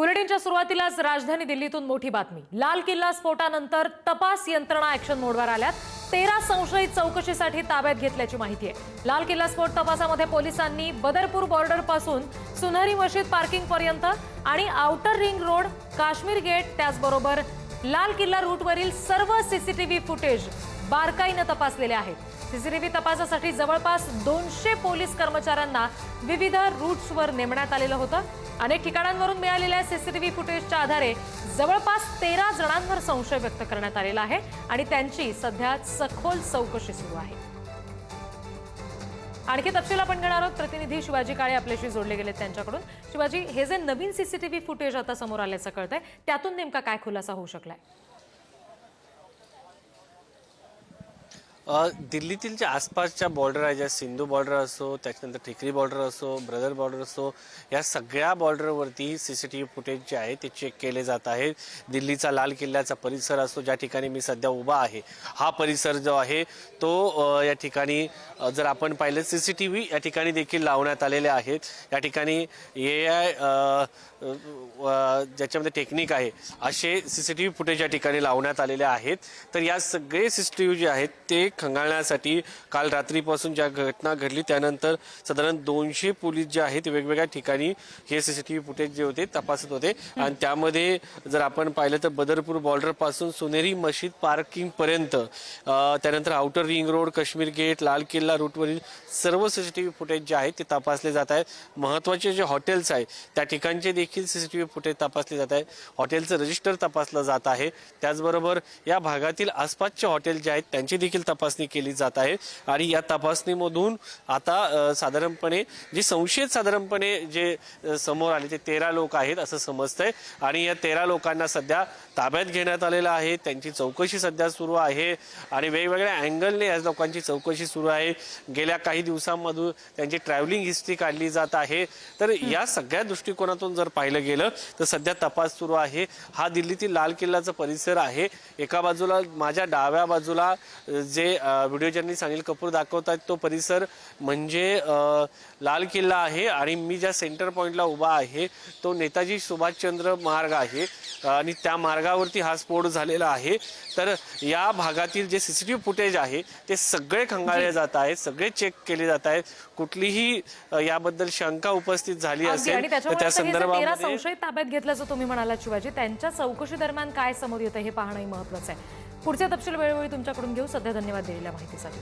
बुलेटिनच्या सुरुवातीलाच राजधानी दिल्लीतून मोठी बातमी. लाल किल्ला स्फोटानंतर तपास यंत्रणा ऍक्शन मोडवर आल्यात. तेरा संशयित चौकशीसाठी ताब्यात घेतल्याची माहिती आहे. लाल किल्ला स्फोट तपासामध्ये पोलिसांनी बदरपूर बॉर्डरपासून सुनहरी मशीद पार्किंग पर्यंत आणि outer ring road Kashmir gate त्याचबरोबर लाल किल्ला रूटवरील सर्व सीसीटीव्ही फुटेज बारकाईनं तपासलेले आहेत. सीसीटीव्ही तपासासाठी जवळपास दोनशे पोलीस कर्मचाऱ्यांना विविध रूट्सवर नेमण्यात आलेलं होतं. अनेक ठिकाणांवरून मिळालेल्या सीसीटीव्ही फुटेजच्या आधारे जवळपास तेरा जणांवर संशय व्यक्त करण्यात आलेला आहे आणि त्यांची सध्या सखोल चौकशी सुरू आहे. आणखी तपशील आपण घेणार आहोत. प्रतिनिधी शिवाजी काळे आपल्याशी जोडले गेले त्यांच्याकडून. शिवाजी हे जे नवीन सीसीटीव्ही फुटेज आता समोर आल्याचं कळतंय त्यातून नेमका काय खुलासा होऊ शकलाय? दिल्लीतील ज्या आसपासच्या बॉर्डर आहे ज्या सिंधू बॉर्डर असो त्याच्यानंतर ठिकरी बॉर्डर असो ब्रदर बॉर्डर असो या सगळ्या बॉर्डरवरती C C T V footage जे आहे ते चेक केले जात आहे दिल्लीचा लाल किल्ल्याचा परिसर असो ज्या ठिकाणी मी सध्या उभा आहे हा परिसर जो आहे तो या ठिकाणी जर आपण पाहिलं सी सी टी व्ही या ठिकाणी देखील लावण्यात आलेले आहेत. या ठिकाणी ए आय ज्याच्यामध्ये टेक्निक आहे असे C C T V footage या ठिकाणी लावण्यात आलेले आहेत. तर या सगळे C C T V J आहेत ते खंगाळण्यासाठी काल रात्रीपासून ज्या घटना घडली त्यानंतर साधारण दोनशे पोलीस जे आहेत वेगवेगळ्या ठिकाणी हे C C T V footage जे होते तपासत होते. आणि त्यामध्ये जर आपण पाहिलं तर बदरपूर बॉर्डरपासून सोनेरी मशीद पार्किंग पर्यंत अ, त्यानंतर outer ring road Kashmir gate Lal Killa रूटवरील सर्व सीसीटीव्ही फुटेज जे आहेत ते तपासले जात आहेत. महत्त्वाचे जे हॉटेल्स आहेत त्या ठिकाणचे देखील सीसीटीव्ही फुटेज तपासले जात आहे हॉटेलचं रजिस्टर तपासलं जात आहे. त्याचबरोबर या भागातील आसपासचे हॉटेल जे आहेत त्यांची देखील तपासणी केली जात आहे. आणि या तपासणीमधून आता साधारणपणे जे संशयित साधारणपणे जे समोर आले ते तेरा लोक आहेत असं समजतंय. आणि या तेरा लोकांना सध्या ताब्यात घेण्यात आलेलं आहे. त्यांची चौकशी सध्या सुरू आहे. आणि वेगवेगळ्या अँगलने या लोकांची चौकशी सुरू आहे. गेल्या काही दिवसांमधून त्यांची ट्रॅव्हलिंग हिस्ट्री काढली जात आहे. तर या सगळ्या दृष्टिकोनातून जर पाहिलं गेलं तर सध्या तपास सुरू आहे. हा दिल्लीतील लाल किल्ल्याचा परिसर आहे. एका बाजूला माझ्या डाव्या बाजूला जे जे व्हिडिओ जर्नलिस्ट अनिल कपूर दाखवतात तो परिसर म्हणजे लाल किल्ला आहे आणि मी ज्या सेंटर पॉईंटला उभा आहे तो नेताजी सुभाषचंद्र मार्ग आहे. आणि त्या मार्गावरती हा स्फोट झालेला आहे. तर या भागातील जे सीसीटीव्ही फुटेज आहे ते सगळे खंगाळले जात आहेत सगळे चेक केले जात आहेत. कुठलीही याबद्दल शंका उपस्थित झाली असेल तर त्या संशयित ताब्यात घेतल्याचं तुम्ही म्हणालात शिवाजी. त्यांच्या चौकशी दरम्यान काय समोर येतं हे पाहणंही महत्वाचं आहे. पुढचे तपशील वेळोवेळी तुमच्याकडून घेऊ सध्या धन्यवाद दिलेल्या माहितीसाठी.